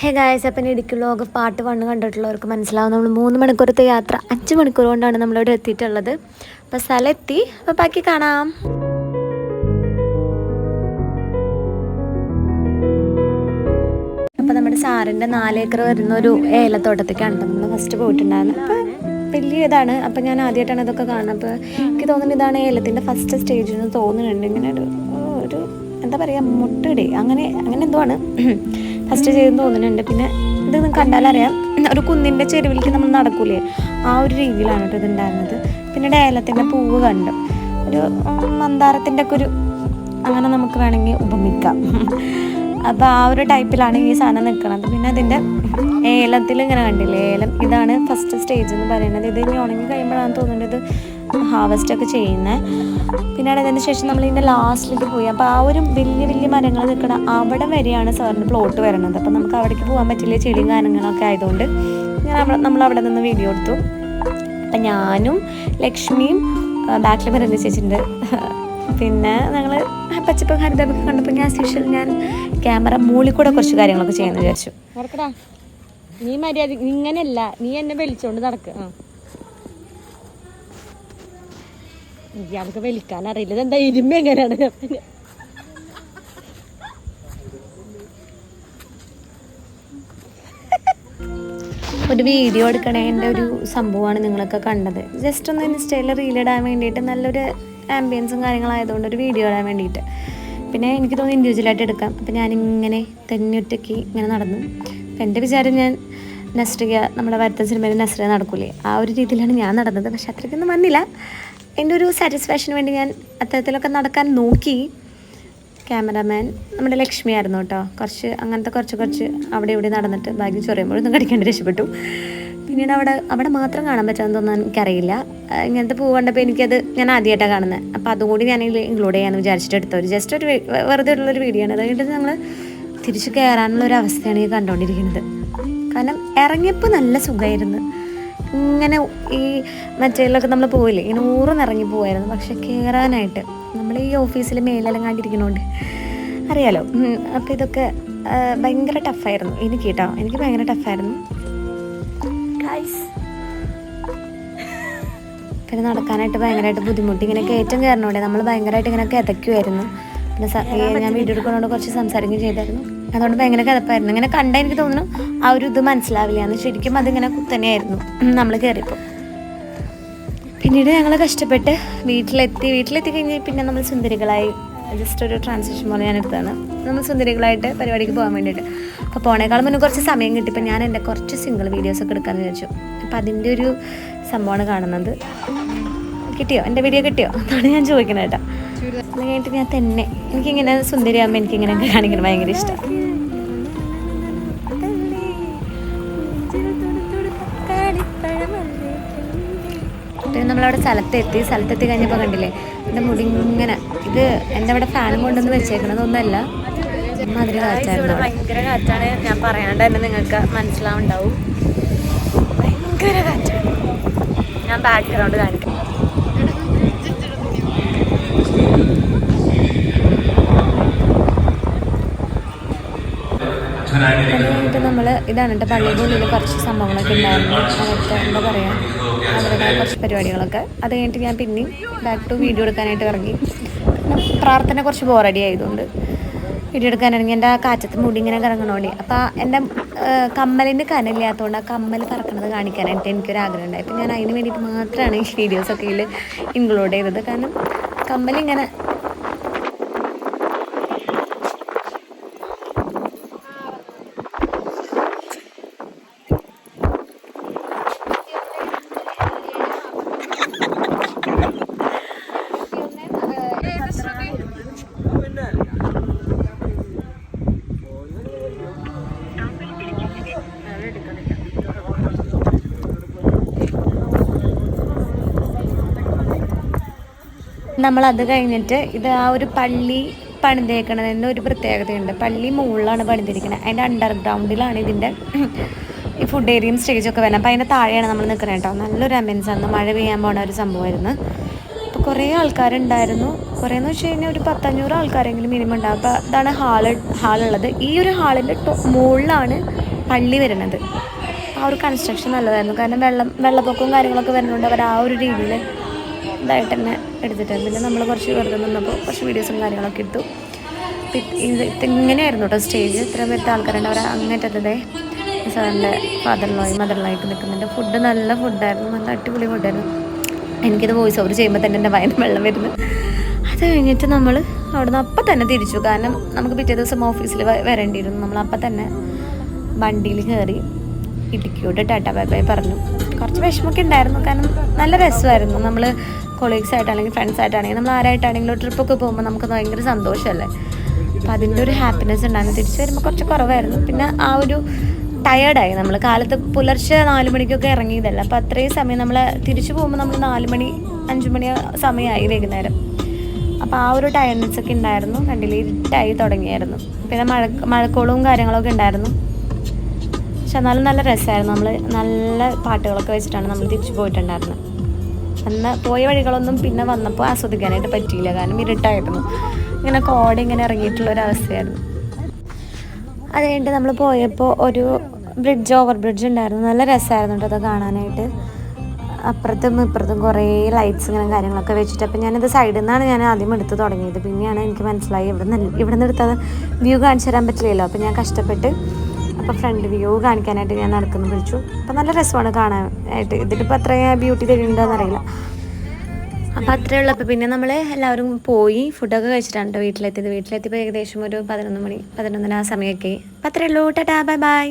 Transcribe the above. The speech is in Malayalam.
ഹേ ഗായസ് അപ്പം ഇടുക്കി ലോക പാട്ട് വണ്ണ് കണ്ടിട്ടുള്ളവർക്ക് മനസ്സിലാവും. നമ്മൾ മൂന്ന് മണിക്കൂറത്തെ യാത്ര അഞ്ച് മണിക്കൂർ കൊണ്ടാണ് നമ്മളിവിടെ എത്തിയിട്ടുള്ളത്. അപ്പം സ്ഥലം എത്തി. അപ്പം ബാക്കി കാണാം. അപ്പം നമ്മുടെ സാറിന്റെ നാലേക്കർ വരുന്ന ഒരു ഏലത്തോട്ടത്തേക്കാണ് നമ്മൾ ഫസ്റ്റ് പോയിട്ടുണ്ടായിരുന്നത് അപ്പം വലിയ ഇതാണ് അപ്പം ഞാൻ ആദ്യമായിട്ടാണ് ഇതൊക്കെ കാണുന്നത്. അപ്പോൾ എനിക്ക് തോന്നുന്നു ഇതാണ് ഏലത്തിന്റെ ഫസ്റ്റ് സ്റ്റേജ് എന്ന് തോന്നുന്നുണ്ട്. ഇങ്ങനെ ഒരു ഒരു എന്താ പറയുക മുട്ടടി. അങ്ങനെ അങ്ങനെ എന്തോ ആണ്. ഫസ്റ്റ് ചെയ്തെന്ന് തോന്നുന്നുണ്ട്. പിന്നെ ഇത് നിങ്ങൾക്ക് കണ്ടാലറിയാം. ഒരു കുന്നിന്റെ ചെരുവിലേക്ക് നമ്മൾ നടക്കൂലേ? ആ ഒരു രീതിയിലാണ് കേട്ടോ ഇതുണ്ടായിരുന്നത്. പിന്നെ ഡയലത്തിന്റെ പൂവ് കണ്ടു. ഒരു മന്ദാരത്തിന്റെ ഒക്കെ ഒരു അങ്ങനെ നമുക്ക് വേണമെങ്കിൽ ഉപമിക്കാം. അപ്പോൾ ആ ഒരു ടൈപ്പിലാണ് ഈ സാധനം നിൽക്കുന്നത് പിന്നെ അതിന്റെ ഏലത്തിൽ ഇങ്ങനെ കണ്ടില്ലേ? ഏലം. ഇതാണ് ഫസ്റ്റ് സ്റ്റേജ് എന്ന് പറയുന്നത്. ഇത് ഇനി ഉണങ്ങി കഴിയുമ്പോഴാണ് തോന്നുന്നത് ഹാർവസ്റ്റ് ഒക്കെ ചെയ്യുന്നത് പിന്നെ അതിന് ശേഷം നമ്മൾ ഇതിന്റെ ലാസ്റ്റിലേക്ക് പോയി. അപ്പോൾ ആ ഒരു വലിയ വലിയ മരങ്ങൾ നിൽക്കുന്ന അവിടെ വരെയാണ് സാറിന്റെ പ്ലോട്ട് വരുന്നത് അപ്പോൾ നമുക്ക് അവിടേക്ക് പോകാൻ പറ്റില്ല. ചെടിയും കാര്യങ്ങളൊക്കെ ആയതുകൊണ്ട് ഞാൻ നമ്മൾ അവിടെ നിന്ന് വീഡിയോ എടുത്തു. അപ്പം ഞാനും ലക്ഷ്മിയും ബാക്കിൽ വരുന്ന ചേച്ചിന്റെ? പിന്നെ ഞങ്ങൾ പച്ചപ്പ് ഹരിതപ്പൊക്കെ കണ്ടപ്പോൾ ഞാൻ സ്പെഷ്യൽ ഞാൻ ക്യാമറ മൂളിൽ കൂടെ കുറച്ച് കാര്യങ്ങളൊക്കെ ചെയ്യാമെന്ന് വിചാരിച്ചു. നീ മര്യാദ ഇങ്ങനെയല്ല. നീ എന്നെ വലിച്ചോണ്ട് നടക്ക്. ഇയാൾക്ക് വലിക്കാൻ അറിയില്ല. ഇതെന്താ ഇരുമ്പ എങ്ങനെയാണ്? ഒരു വീഡിയോ എടുക്കണേന്റെ ഒരു സംഭവമാണ് നിങ്ങളൊക്കെ കണ്ടത്. ജസ്റ്റ് ഒന്ന് ഇൻസ്റ്റയിൽ റീലിടാൻ വേണ്ടിയിട്ട് നല്ലൊരു ആംബിയൻസും കാര്യങ്ങളായതുകൊണ്ട് ഒരു വീഡിയോ ഇടാൻ വേണ്ടിയിട്ട്. പിന്നെ എനിക്ക് തോന്നി ഇൻഡിവിജ്വലായിട്ട് എടുക്കാം. അപ്പം ഞാനിങ്ങനെ തന്നെ ഒറ്റയ്ക്ക് ഇങ്ങനെ നടന്നു. അപ്പം എന്റെ വിചാരം ഞാൻ നസ്രിക നമ്മുടെ വരുത്ത സിനിമയിൽ നസ്രിക നടക്കൂലേ? ആ ഒരു രീതിയിലാണ് ഞാൻ നടന്നത്. പക്ഷെ അത്രയ്ക്കൊന്നും വന്നില്ല. എന്റെ ഒരു സാറ്റിസ്ഫാക്ഷന് വേണ്ടി ഞാൻ അത്തരത്തിലൊക്കെ നടക്കാൻ നോക്കി. ക്യാമറാമാൻ നമ്മുടെ ലക്ഷ്മി ആയിരുന്നു കേട്ടോ. കുറച്ച് അങ്ങനത്തെ കുറച്ച് കുറച്ച് അവിടെ ഇവിടെ നടന്നിട്ട് ബാഗിൽ ചൊറിയുമ്പോഴൊന്നും കടിക്കാണ്ട് രക്ഷപ്പെട്ടു. പിന്നീട് അവിടെ അവിടെ മാത്രം കാണാൻ പറ്റാമെന്നൊന്നും എനിക്കറിയില്ല. ആ, ഇങ്ങനത്തെ പൂ കണ്ടപ്പോൾ എനിക്കത് ഞാൻ ആദ്യമായിട്ടാണ് കാണുന്നത് അപ്പോൾ അതുകൂടി ഞാൻ ഇൻക്ലൂഡ് ചെയ്യാമെന്ന് വിചാരിച്ചിട്ട് എടുത്ത ഒരു ജസ്റ്റ് ഒരു വെറുതെ ഉള്ളൊരു വീഡിയോ ആണ്. അതുകൊണ്ട് ഞങ്ങൾ തിരിച്ച് കയറാനുള്ള ഒരു അവസ്ഥയാണ് ഈ കണ്ടുകൊണ്ടിരിക്കുന്നത് കാരണം ഇറങ്ങിയപ്പോൾ നല്ല സുഖമായിരുന്നു ഇങ്ങനെ ഈ മറ്റേലൊക്കെ നമ്മൾ പോയില്ലേ ഇങ്ങനെ ഊറുന്ന് ഇറങ്ങി പോവായിരുന്നു. പക്ഷെ കയറാനായിട്ട് നമ്മൾ ഈ ഓഫീസിൽ മേലെലങ്ങാണ്ടിരിക്കണോണ്ട് അറിയാലോ. അപ്പോൾ ഇതൊക്കെ ഭയങ്കര ടഫായിരുന്നു. എനിക്ക് കേട്ടോ എനിക്ക് ഭയങ്കര ടഫായിരുന്നു. പിന്നെ നടക്കാനായിട്ട് ഭയങ്കരമായിട്ട് ബുദ്ധിമുട്ട്. ഇങ്ങനെ കയറ്റം കയറണോടെ നമ്മൾ ഭയങ്കരമായിട്ട് ഇങ്ങനെ കിതയ്ക്കുമായിരുന്നു പിന്നെ ഞാൻ വീഡിയോ എടുക്കുന്നതുകൊണ്ട് കുറച്ച് സംസാരിക്കുകയും ചെയ്തായിരുന്നു. അതുകൊണ്ട് ഭയങ്കര കിതപ്പായിരുന്നു. ഇങ്ങനെ കണ്ടാൽ എനിക്ക് തോന്നുന്നു ആ ഒരു ഇത് മനസ്സിലാവില്ല എന്ന് ശരിക്കും അതിങ്ങനെ കുത്തനെയായിരുന്നു നമ്മൾ കയറിയപ്പോൾ പിന്നീട് ഞങ്ങൾ കഷ്ടപ്പെട്ട് വീട്ടിലെത്തി വീട്ടിലെത്തി കഴിഞ്ഞ് പിന്നെ നമ്മൾ സുന്ദരികളായി ജസ്റ്റ് ഒരു ട്രാൻസാക്ഷൻ പോലെ ഞാൻ എടുത്തതാണ്. നമ്മൾ സുന്ദരികളായിട്ട് പരിപാടിക്ക് പോകാൻ വേണ്ടിയിട്ട്. അപ്പോൾ പോണേക്കാളും മുന്നേ കുറച്ച് സമയം കിട്ടിയപ്പോൾ ഞാൻ എന്റെ കുറച്ച് സിംഗിൾ വീഡിയോസ് ഒക്കെ എടുക്കാമെന്ന് വിചാരിച്ചു. അപ്പോൾ അതിന്റെ ഒരു സംഭവമാണ് കാണുന്നത്. കിട്ടിയോ? എന്റെ വീഡിയോ കിട്ടിയോ? അതാണ് ഞാൻ ചോദിക്കുന്നത് കേട്ടോ. അത് കഴിഞ്ഞിട്ട് ഞാൻ തന്നെ. എനിക്കിങ്ങനെ സുന്ദരിയാകുമ്പോൾ എനിക്കിങ്ങനെ കാണിക്കണം ഭയങ്കര ഇഷ്ടം. നമ്മളവിടെ സ്ഥലത്തെത്തി. സ്ഥലത്തെത്തി കഴിഞ്ഞപ്പോൾ കണ്ടില്ലേ എന്റെ മുടി ഇങ്ങനെ ഇത് എന്റെ അവിടെ ഫാനും കൊണ്ടൊന്ന് വെച്ചേക്കണതൊന്നുമല്ല മാതിരി കാറ്റാണ് ഭയങ്കര കാറ്റാണ്. ഞാൻ പറയാണ്ട് തന്നെ നിങ്ങൾക്ക് മനസ്സിലാവുണ്ടാവും. ഭയങ്കര കാറ്റാണ്. ഞാൻ ബാക്ക്ഗ്രൗണ്ട് കാണിക്കാം. അത് കഴിഞ്ഞിട്ട് നമ്മൾ ഇതാണ് കേട്ടോ പള്ളിയുടെ ഉള്ളിൽ കുറച്ച് സംഭവങ്ങളൊക്കെ ഉണ്ടായിരുന്നു. അതൊക്കെ എന്താ പറയുക അവരുടെ കുറച്ച് പരിപാടികളൊക്കെ. അത് കഴിഞ്ഞിട്ട് ഞാൻ പിന്നെയും ബാക്ക് ടു വീഡിയോ എടുക്കാനായിട്ട് ഇറങ്ങി. പ്രാർത്ഥന കുറച്ച് ബോറടി ആയതുകൊണ്ട് വീഡിയോ എടുക്കാൻ ഇറങ്ങി എന്റെ ആ കാറ്റത്ത് മുടി ഇങ്ങനെ കറങ്ങണോണ്ടി. അപ്പോൾ എന്റെ കമ്മലിന് കനലില്ലാത്തതുകൊണ്ട് ആ കമ്മൽ കറക്കണത് കാണിക്കാനായിട്ട് എനിക്കൊരു ആഗ്രഹം ഉണ്ടായി അപ്പോൾ ഞാൻ അതിന് വേണ്ടിയിട്ട് മാത്രമാണ് ഈ വീഡിയോസൊക്കെ ഇതിൽ ഇൻക്ലൂഡ് ചെയ്തത്. കാരണം കമ്മലിങ്ങനെ നമ്മൾ അത് കഴിഞ്ഞിട്ട് ഇത് ആ ഒരു പള്ളി പണിതേക്കണതിന് ഒരു പ്രത്യേകതയുണ്ട്. പള്ളി മുകളിലാണ് പണിതിരിക്കുന്നത് അതിന്റെ അണ്ടർഗ്രൗണ്ടിലാണ് ഇതിന്റെ ഈ ഫുഡ് ഏരിയയും സ്റ്റേജൊക്കെ വരുന്നത്. അപ്പോൾ അതിന്റെ താഴെയാണ് നമ്മൾ നിൽക്കുന്നത് കേട്ടോ. നല്ലൊരു ആണ്. മഴ പെയ്യാൻ പോണ ഒരു സംഭവമായിരുന്നു. അപ്പോൾ കുറേ ആൾക്കാരുണ്ടായിരുന്നു. കുറേ എന്ന് വെച്ച് കഴിഞ്ഞാൽ ഒരു പത്തഞ്ഞൂറ് ആൾക്കാരെങ്കിലും മിനിമം ഉണ്ടാവും അപ്പോൾ അതാണ് ഹാൾ ഹാളുള്ളത്. ഈ ഒരു ഹാളിന്റെ മുകളിലാണ് പള്ളി വരുന്നത്. ആ ഒരു കൺസ്ട്രക്ഷൻ നല്ലതായിരുന്നു. കാരണം വെള്ളം വെള്ളപ്പൊക്കവും കാര്യങ്ങളൊക്കെ വരുന്നുണ്ട് അവർ ആ ഒരു രീതിയിൽ ഇതായിട്ട് തന്നെ എടുത്തിട്ടുണ്ട്. പിന്നെ നമ്മൾ കുറച്ച് വെറുതെ നിന്നപ്പോൾ കുറച്ച് വീഡിയോസും കാര്യങ്ങളൊക്കെ പി- ഇത് ഇങ്ങനെയായിരുന്നു കേട്ടോ സ്റ്റേജ് ഇത്രയും പേരുടെ ആൾക്കാരുണ്ട്. അവർ അങ്ങേറ്റത്തതേ സാറിന്റെ ഫാദറിലോയും മദറിലായിട്ട് നിൽക്കുന്നുണ്ട്. ഫുഡ് നല്ല ഫുഡായിരുന്നു നല്ല അടിപൊളി ഫുഡായിരുന്നു എനിക്കിത് വോയിസ് ഓവർ ചെയ്യുമ്പോൾ തന്നെ എന്റെ വയന് വെള്ളം വരുന്നു. അത് കഴിഞ്ഞിട്ട് നമ്മൾ അവിടുന്ന് അപ്പം തന്നെ തിരിച്ചു. കാരണം നമുക്ക് പിറ്റേ ദിവസം ഓഫീസിൽ വരേണ്ടിയിരുന്നു. നമ്മൾ അപ്പം തന്നെ വണ്ടിയിൽ കയറി ഇടുക്കിയോട് ടാറ്റാ ബൈ ബൈ പറഞ്ഞു. കുറച്ച് വിഷമമൊക്കെ ഉണ്ടായിരുന്നു. കാരണം നല്ല രസമായിരുന്നു. നമ്മൾ കൊളീഗ്സ് ആയിട്ടാണെങ്കിൽ ഫ്രണ്ട്സ് ആയിട്ടാണെങ്കിൽ നമ്മൾ ആരായിട്ടാണെങ്കിലും ട്രിപ്പൊക്കെ പോകുമ്പോൾ നമുക്ക് ഭയങ്കര സന്തോഷമല്ലേ? അപ്പം അതിന്റെ ഒരു ഹാപ്പിനെസ് ഉണ്ടായിരുന്നു. തിരിച്ചു വരുമ്പോൾ കുറച്ച് കുറവായിരുന്നു. പിന്നെ ആ ഒരു ടയേർഡായി നമ്മൾ കാലത്ത് പുലർച്ചെ നാല് മണിക്കൊക്കെ ഇറങ്ങിയതല്ല. അപ്പോൾ അത്രയും സമയം നമ്മൾ തിരിച്ചു പോകുമ്പോൾ നമ്മൾ നാല് മണി അഞ്ച് മണി സമയമായി വൈകുന്നേരം. അപ്പോൾ ആ ഒരു ടയർനെസ് ഒക്കെ ഉണ്ടായിരുന്നു. കണ്ടില്ല ഇരുട്ടായി തുടങ്ങിയായിരുന്നു. പിന്നെ മഴ മഴക്കോളവും കാര്യങ്ങളൊക്കെ ഉണ്ടായിരുന്നു. പക്ഷെ എന്നാലും നല്ല രസമായിരുന്നു. നമ്മൾ നല്ല പാട്ടുകളൊക്കെ വെച്ചിട്ടാണ് നമ്മൾ തിരിച്ചു പോയിട്ടുണ്ടായിരുന്നത്. അന്ന് പോയ വഴികളൊന്നും പിന്നെ വന്നപ്പോൾ ആസ്വദിക്കാനായിട്ട് പറ്റിയില്ല. കാരണം ഇരുട്ടായിരുന്നു. ഇങ്ങനെ കോട ഇങ്ങനെ ഇറങ്ങിയിട്ടുള്ള ഒരു അവസ്ഥയായിരുന്നു. അത് കഴിഞ്ഞിട്ട് നമ്മൾ പോയപ്പോൾ ഒരു ബ്രിഡ്ജ് ഓവർ ബ്രിഡ്ജ് ഉണ്ടായിരുന്നു. നല്ല രസമായിരുന്നു കേട്ടോ അത് കാണാനായിട്ട്. അപ്പുറത്തും ഇപ്പുറത്തും കുറേ ലൈറ്റ്സ് ഇങ്ങനെ കാര്യങ്ങളൊക്കെ വെച്ചിട്ട് അപ്പം ഞാനിത് സൈഡിൽ നിന്നാണ് ഞാൻ ആദ്യം എടുത്ത് തുടങ്ങിയത്. പിന്നെയാണ് എനിക്ക് മനസ്സിലായി ഇവിടെ നിന്ന് ഇവിടെ നിന്ന് എടുത്തത് വ്യൂ കാണിച്ചു തരാൻ പറ്റില്ലല്ലോ. അപ്പം ഞാൻ കഷ്ടപ്പെട്ട് അപ്പോൾ ഫ്രണ്ട് വ്യൂ കാണിക്കാനായിട്ട് ഞാൻ നടക്കുന്നു വിളിച്ചു. അപ്പോൾ നല്ല രസമാണ് കാണാനായിട്ട്. ഇതിലിപ്പോൾ അത്രയും ബ്യൂട്ടി തരുന്നുണ്ടോയെന്ന് അറിയില്ല. അപ്പം അത്രേ ഉള്ളൂ. അപ്പോൾ പിന്നെ നമ്മൾ എല്ലാവരും പോയി ഫുഡൊക്കെ കഴിച്ചിട്ടാണ് കേട്ടോ വീട്ടിലെത്തിയത്. വീട്ടിലെത്തിയപ്പോൾ ഏകദേശം ഒരു പതിനൊന്ന് മണി പതിനൊന്നര ആ സമയമൊക്കെ അപ്പം അത്രേ ഉള്ളൂ. ടാ ബൈ ബൈ.